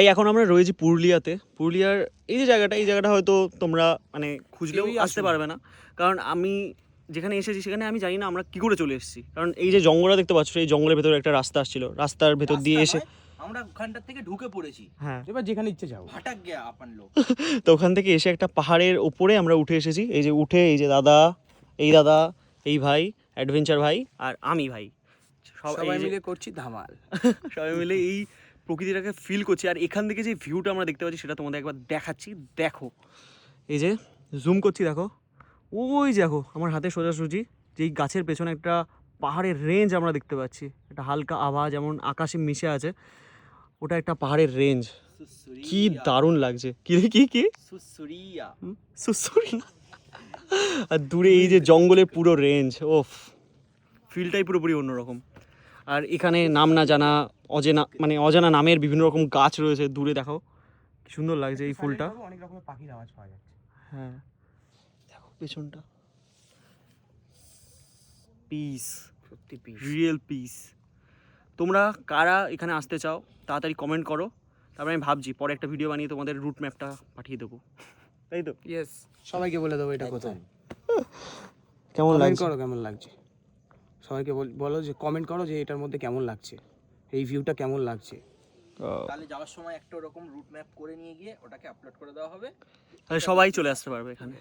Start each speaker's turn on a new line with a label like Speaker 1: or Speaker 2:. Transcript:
Speaker 1: এই এখন আমরা রয়েছি পুরুলিয়াতে। পুরুলিয়ার এই যে জায়গাটা এই জায়গাটা হয়তো তোমরা মানে খুঁজলেও আসতে পারবে না। কারণ আমি যেখানে এসেছি সেখানে আমি জানি না আমরা কি করে চলে এসেছি। কারণ এই যে জঙ্গলটা দেখতে পাচ্ছ এই জঙ্গলের ভেতরে একটা রাস্তা আসছিল। রাস্তার ভেতর দিয়ে এসে
Speaker 2: আমরা ওখানটা থেকে ঢুকে পড়েছি।
Speaker 1: হ্যাঁ।
Speaker 3: এবার যেখানে ইচ্ছে যাও।
Speaker 2: ভাটাক গিয়া আপন লোক।
Speaker 1: তো ওখান থেকে এসে একটা পাহাড়ের ওপরে আমরা উঠে এসেছি। এই যে উঠে এই যে দাদা এই দাদা এই ভাই অ্যাডভেঞ্চার ভাই আর আমি ভাই।
Speaker 3: সবাই মিলে করছি ধামাল।
Speaker 1: সবাই মিলে এই প্রকৃতিটাকে ফিল করছি। আর এখান থেকে যে ভিউটা আমরা দেখতে পাচ্ছি সেটা তোমাদের একবার দেখাচ্ছি। দেখো এই যে জুম করছি দেখো। ওই দেখো আমার হাতে সোজাসুজি যেই গাছের পেছনে একটা পাহাড়ের রেঞ্জ আমরা দেখতে পাচ্ছি। একটা হালকা আভা যেমন আকাশে মিশে আছে ওটা একটা পাহাড়ের রেঞ্জ কি দারুণ লাগছে। কি রে, কি কি? আর দূরে এই যে জঙ্গলের পুরো রেঞ্জ ওফ। ফিলটাই পুরোপুরি অন্যরকম। আর এখানে নাম না জানা অজেনা মানে অজানা নামের বিভিন্ন রকম গাছ রয়েছে দূরে দেখো কি সুন্দর লাগছে এই ফুলটা।
Speaker 3: অনেক রকমের পাখির আওয়াজ পাওয়া যাচ্ছে।
Speaker 1: হ্যাঁ। দেখো পেছনটা। পিস
Speaker 3: সত্যি পিস
Speaker 1: রিয়েল পিস তোমরা কারা এখানে আসতে চাও তাড়াতাড়ি কমেন্ট করো। তারপরে আমি ভাবছি পরে একটা ভিডিও বানিয়ে তোমাদের রুট ম্যাপটা পাঠিয়ে দেবো। তাই তো?
Speaker 3: ইয়েস সবাইকে বলে দেবো এটা কোথায়।
Speaker 1: কেমন লাগছে?
Speaker 3: করো কেমন লাগছে। সবাইকে বল- বলো যে কমেন্ট করো যে এটার মধ্যে কেমন লাগছে। এই ভিউটা কেমন লাগছে?
Speaker 2: তাহলে যাওয়ার সময় একটা ওরকম রুট ম্যাপ করে নিয়ে গিয়ে ওটাকে আপলোড করে দেওয়া হবে।
Speaker 1: তাহলে সবাই চলে আসতে পারবে এখানে।